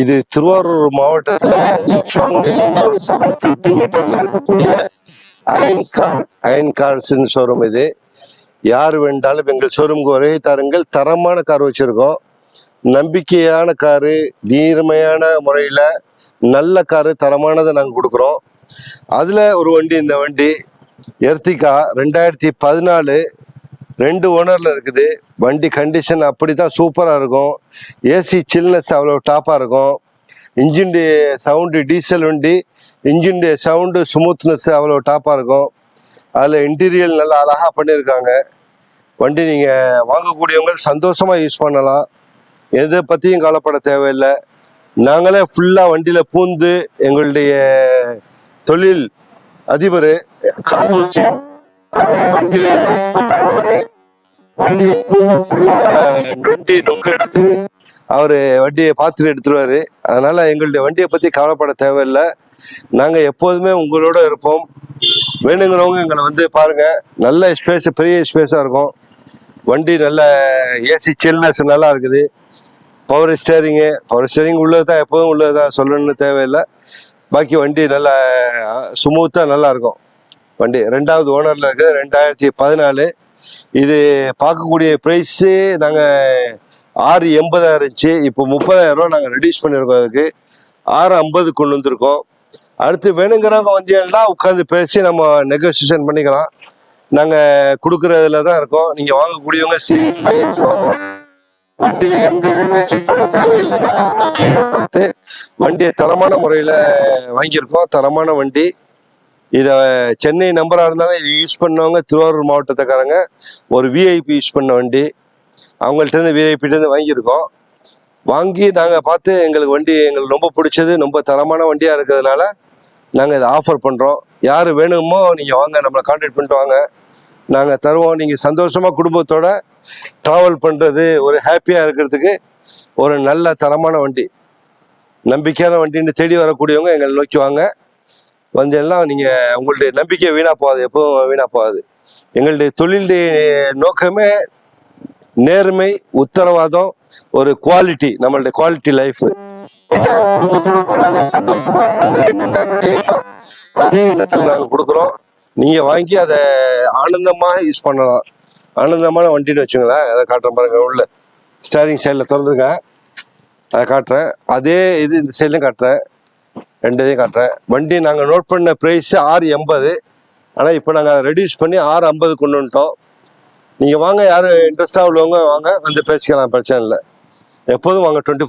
இது திருவாரூர் மாவட்டத்தில் iron கார்ஸ்னு showroom இது. யார் வேண்டாலும் எங்கள் ஷோரூமுக்கு ஒரே தாருங்கள். தரமான கார் வச்சிருக்கோம். நம்பிக்கையான காரு நீர்மையான முறையில் நல்ல காரு தரமானதை நாங்கள் கொடுக்குறோம். அதில் ஒரு வண்டி இந்த வண்டி எர்த்திகா ரெண்டாயிரத்தி பதினாலு ரெண்டு ஓனரில் இருக்குது. வண்டி கண்டிஷன் அப்படி தான் சூப்பராக இருக்கும் ஏசி சில்னஸ் அவ்வளோ டாப்பாக இருக்கும். இன்ஜின் சவுண்டு டீசல் வண்டி இன்ஜின் சவுண்டு ஸ்மூத்னஸ் அவ்வளோ டாப்பாக இருக்கும். அதில் இன்டீரியல் நல்லா அழகாக பண்ணியிருக்காங்க. வண்டி நீங்கள் வாங்கக்கூடியவங்க சந்தோஷமாக யூஸ் பண்ணலாம். எதை பற்றியும் கவலைப்பட தேவையில்லை. நாங்களே ஃபுல்லாக வண்டியில் பூந்து எங்களுடைய தொழில் அதிபர். வண்டி நொங்கு எடுத்து அவரு வண்டியை பார்த்துட்டு எடுத்துருவாரு. அதனால எங்களுடைய வண்டியை பத்தி கவலைப்பட தேவையில்லை. நாங்க எப்போதுமே உங்களோட இருப்போம். வேணுங்கிறவங்க எங்களை வந்து பாருங்க. நல்ல ஸ்பேஸ் பெரிய ஸ்பேஸா இருக்கும். வண்டி நல்ல ஏசி சில்னஸ் நல்லா இருக்குது. பவர் ஸ்டேரிங்கு பவர் ஸ்டேரிங் உள்ளது தான் எப்போதும் உள்ளது தான் சொல்லணும்னு தேவையில்லை. பாக்கி வண்டி நல்லா ஸ்மூத்தாக நல்லா இருக்கும். வண்டி ரெண்டாவது ஓனரில் இருக்குது ரெண்டாயிரத்தி பதினாலு. இது பார்க்கக்கூடிய ப்ரைஸு நாங்கள் ஆறு எண்பதாயிரம் இருந்துச்சு. இப்போ முப்பதாயிரம் ரூபா நாங்கள் ரெடியூஸ் பண்ணியிருக்கோம் அதுக்கு. ஆறு ஐம்பது கொண்டு வந்திருக்கோம். அடுத்து வேணுங்கிறவங்க வந்தீங்கன்னா உட்காந்து பேசி நம்ம நெகோசியேஷன் பண்ணிக்கலாம். நாங்கள் கொடுக்குறதுல தான் இருக்கோம். நீங்கள் வாங்கக்கூடியவங்க வண்டி எந்த வண்டியை தரமான முறையில் வாங்கியிருக்கோம். தரமான வண்டி. இதை சென்னை நம்பராக இருந்தாலும் இது யூஸ் பண்ணவங்க திருவாரூர் மாவட்டத்துக்காரங்க ஒரு விஐபி யூஸ் பண்ண வண்டி அவங்கள்ட்ட விஐபிட்டேருந்து வாங்கியிருக்கோம். வாங்கி நாங்கள் பார்த்து எங்களுக்கு வண்டி எங்களுக்கு ரொம்ப பிடிச்சது ரொம்ப தரமான வண்டியாக இருக்கிறதுனால நாங்கள் இதை ஆஃபர் பண்ணுறோம் யார் வேணுமோ நீங்கள் வாங்க நம்மளை கான்டாக்ட் பண்ணிட்டு வாங்க. நாங்கள் தருவோம். நீங்கள் சந்தோஷமாக குடும்பத்தோட ட்ராவல் பண்ணுறது ஒரு ஹாப்பியாக இருக்கிறதுக்கு ஒரு நல்ல தரமான வண்டி. நம்பிக்கையான வண்டின்னு தேடி வரக்கூடியவங்க எங்களை நோக்கி வாங்க. வந்து எல்லாம் நீங்கள் உங்களுடைய நம்பிக்கை வீணாக போகாது எப்பவும் வீணாக போகாது. எங்களுடைய தொழிலுடைய நோக்கமே நேர்மை உத்தரவாதம் ஒரு குவாலிட்டி நம்மளுடைய குவாலிட்டி லைஃப் நாங்கள் கொடுக்குறோம். நீங்கள் வாங்கி அதை ஆனந்தமாக யூஸ் பண்ணலாம். ஆனந்தமான வண்டின்னு வச்சுங்களேன் அதை காட்டுறேன் பாருங்க உள்ள ஸ்டேரிங் சைடில் திறந்துருங்க அதை காட்டுறேன். அதே இது இந்த சைட்லையும் காட்டுறேன். ரெண்டு இதையும் காட்டுறேன். வண்டி நாங்கள் நோட் பண்ண ப்ரைஸ் ஆறு எண்பது. ஆனால் இப்போ நாங்கள் அதை ரெடியூஸ் பண்ணி ஆறு ஐம்பது கொண்டு வந்துட்டோம். நீங்கள் வாங்க யார் இன்ட்ரெஸ்டாக உள்ளவங்க வாங்க வந்து பேசிக்கலாம் பிரச்சனை இல்லை. எப்போதும் வாங்க டுவெண்ட்டி